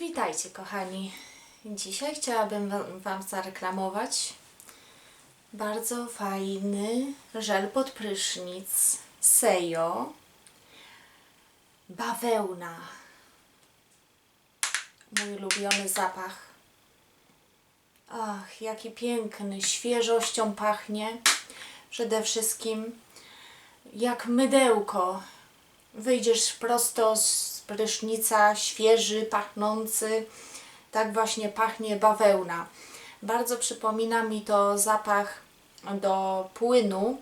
Witajcie kochani. Dzisiaj chciałabym Wam- zareklamować bardzo fajny żel pod prysznic Sejo bawełna. Mój ulubiony zapach. Ach, jaki piękny, świeżością pachnie. Przede wszystkim jak mydełko. Wyjdziesz prosto z prysznica, świeży, pachnący. Tak właśnie pachnie bawełna. Bardzo przypomina mi to zapach do płynu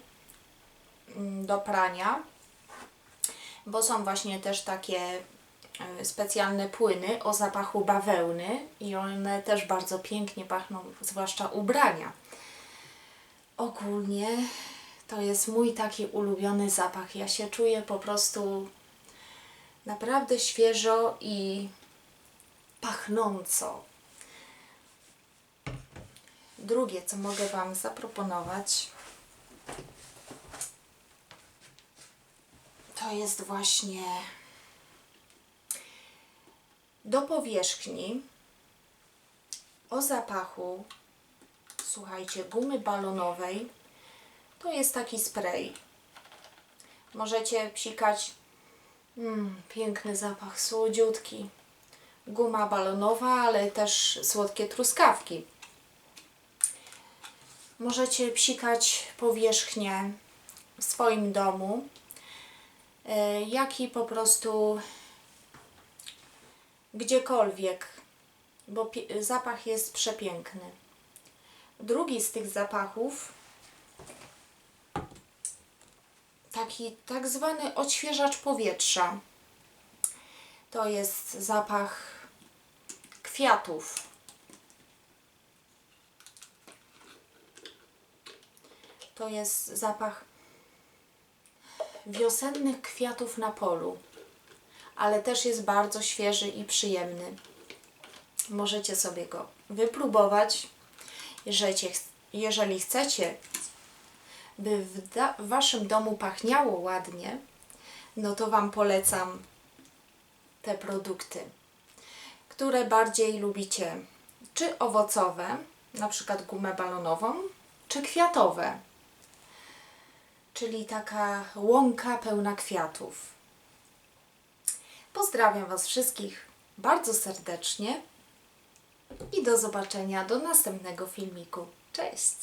mm, do prania, bo są właśnie też takie e, specjalne płyny o zapachu bawełny i one też bardzo pięknie pachną, zwłaszcza ubrania. Ogólnie to jest mój taki ulubiony zapach. Ja się czuję po prostu naprawdę świeżo i pachnąco. Drugie, co mogę Wam zaproponować, to jest właśnie do powierzchni o zapachu, słuchajcie, gumy balonowej. To jest taki spray. Możecie psikać Mm, piękny zapach, słodziutki. Guma balonowa, ale też słodkie truskawki. Możecie psikać powierzchnię w swoim domu, e, jak i po prostu gdziekolwiek, bo zapach jest przepiękny. Drugi z tych zapachów taki tak zwany odświeżacz powietrza. To jest zapach kwiatów. To jest zapach wiosennych kwiatów na polu, ale też jest bardzo świeży i przyjemny. Możecie sobie go wypróbować. Jeżeli, chcecie by w, w Waszym domu pachniało ładnie, no to Wam polecam te produkty, które bardziej lubicie. Czy owocowe, na przykład gumę balonową, czy kwiatowe, czyli taka łąka pełna kwiatów. Pozdrawiam Was wszystkich bardzo serdecznie i do zobaczenia do następnego filmiku. Cześć!